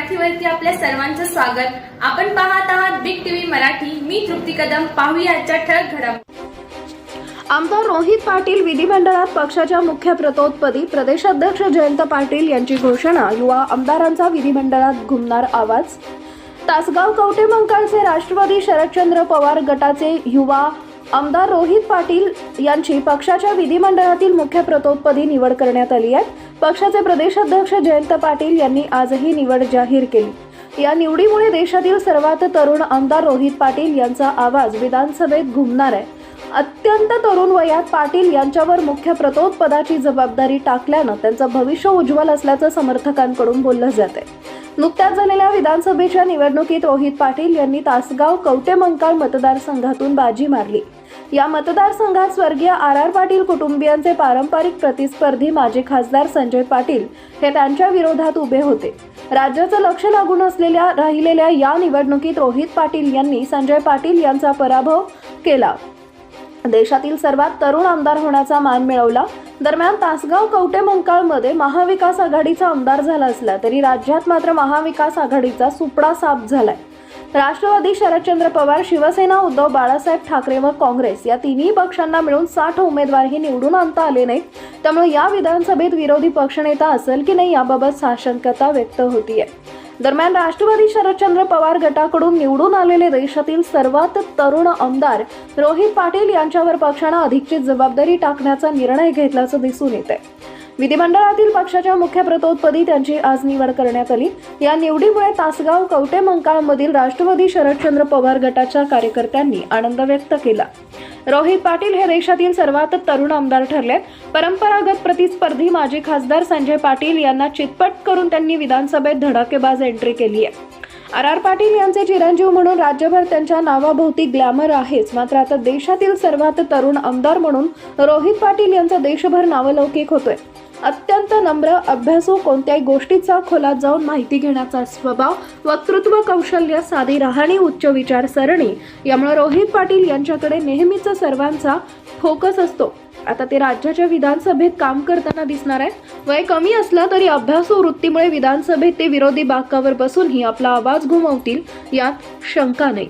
मराठीवरती आपल्या सर्वांचं स्वागत. आपण पाहत आहात बिग टीव्ही मराठी. मी तृप्ती कदम. पाहूया आजच्या ठळक घडामोडी. आमदार रोहित पाटील विधिमंडळात पक्षाच्या मुख्य प्रतोदपदी प्रदेशाध्यक्ष जयंत पाटील यांची घोषणा. युवा आमदारांचा विधिमंडळात घुमणार आवाज. तासगाव कवटे मंकाळचे राष्ट्रवादी शरदचंद्र पवार गटाचे युवा आमदार रोहित पाटील यांची पक्षाच्या विधिमंडळातील मुख्य प्रतोदपदी निवड करण्यात आली आहे. पक्षाचे प्रदेशाध्यक्ष जयंत पाटील यांनी आजही निवड जाहीर केली. या निवडीमुळे देशातील सर्वात तरुण आमदार रोहित पाटील यांचा आवाज विधानसभेत घुमणार आहे. अत्यंत तरुण वयात पाटील यांच्यावर मुख्य प्रतोद पदाची जबाबदारी टाकल्यानं त्यांचं भविष्य उज्ज्वल असल्याचं समर्थकांकडून बोललं जाते नुकत्याच झालेल्या विधानसभेच्या निवडणुकीत रोहित पाटील यांनी तासगाव कवटेमंकाळ मतदारसंघातून बाजी मारली. या मतदारसंघात स्वर्गीय आर आर पाटील कुटुंबियांचे पारंपरिक प्रतिस्पर्धी माजी खासदार संजय पाटील हे त्यांच्या विरोधात उभे होते. राज्याचं लक्ष लागून असलेल्या राहिलेल्या या निवडणुकीत रोहित पाटील यांनी संजय पाटील यांचा पराभव केला. देशातील सर्वात तरुण आमदार होण्याचा मान मिळवला. दरम्यान तासगाव कवटे मंकाळमध्ये महाविकास आघाडीचा आमदार झाला असला तरी राज्यात मात्र महाविकास आघाडीचा सुपडा साफ झालाय. राष्ट्रवादी शरदचंद्र पवार शिवसेना उद्धव बाळासाहेब ठाकरे व काँग्रेस या तिन्ही पक्षांना मिळून साठ उमेदवारही निवडून आणता आले नाहीत. त्यामुळे या विधानसभेत विरोधी पक्षनेता असेल की नाही याबाबत साशंकता व्यक्त होतीये. दरम्यान राष्ट्रवादी शरदचंद्र पवार गटाकडून निवडून आलेले देशातील सर्वात तरुण आमदार रोहित पाटील यांच्यावर पक्षानं अधिकची जबाबदारी टाकण्याचा निर्णय घेतल्याचं दिसून येत आहे विधिमंडळातील पक्षाच्या मुख्य प्रतोत्पदी त्यांची आज निवड करण्यात आली. या निवडीमुळे तासगाव कवटे मंकाळमधील राष्ट्रवादी शरदचंद्र पवार गटाच्या कार्यकर्त्यांनी आनंद व्यक्त केला. रोहित पाटील हे देशातील सर्वात तरुण आमदार ठरले. परंपरागत प्रतिस्पर्धी माजी खासदार संजय पाटील यांना चितपट करून त्यांनी विधानसभेत धडाकेबाज एंट्री केली आहे. आर आर पाटील यांचे चिरंजीव म्हणून राज्यभर त्यांच्या नावाभोवती ग्लॅमर आहेच. मात्र आता देशातील सर्वात तरुण आमदार म्हणून रोहित पाटील यांचं देशभर नावलौकिक होतोय. अत्यंत नम्र अभ्यासू कोणत्याही गोष्टीचा खोलात जाऊन माहिती घेण्याचा स्वभाव वक्तृत्व कौशल्य साधी राहणी उच्च विचारसरणी यामुळे रोहित पाटील यांच्याकडे नेहमीच सर्वांचा फोकस असतो. आता ते राज्याच्या विधानसभेत काम करताना दिसणार आहेत. वय कमी असला तरी अभ्यासू वृत्तीमुळे विधानसभेत ते विरोधी बाकावर बसूनही आपला आवाज घुमवतील यात शंका नाही.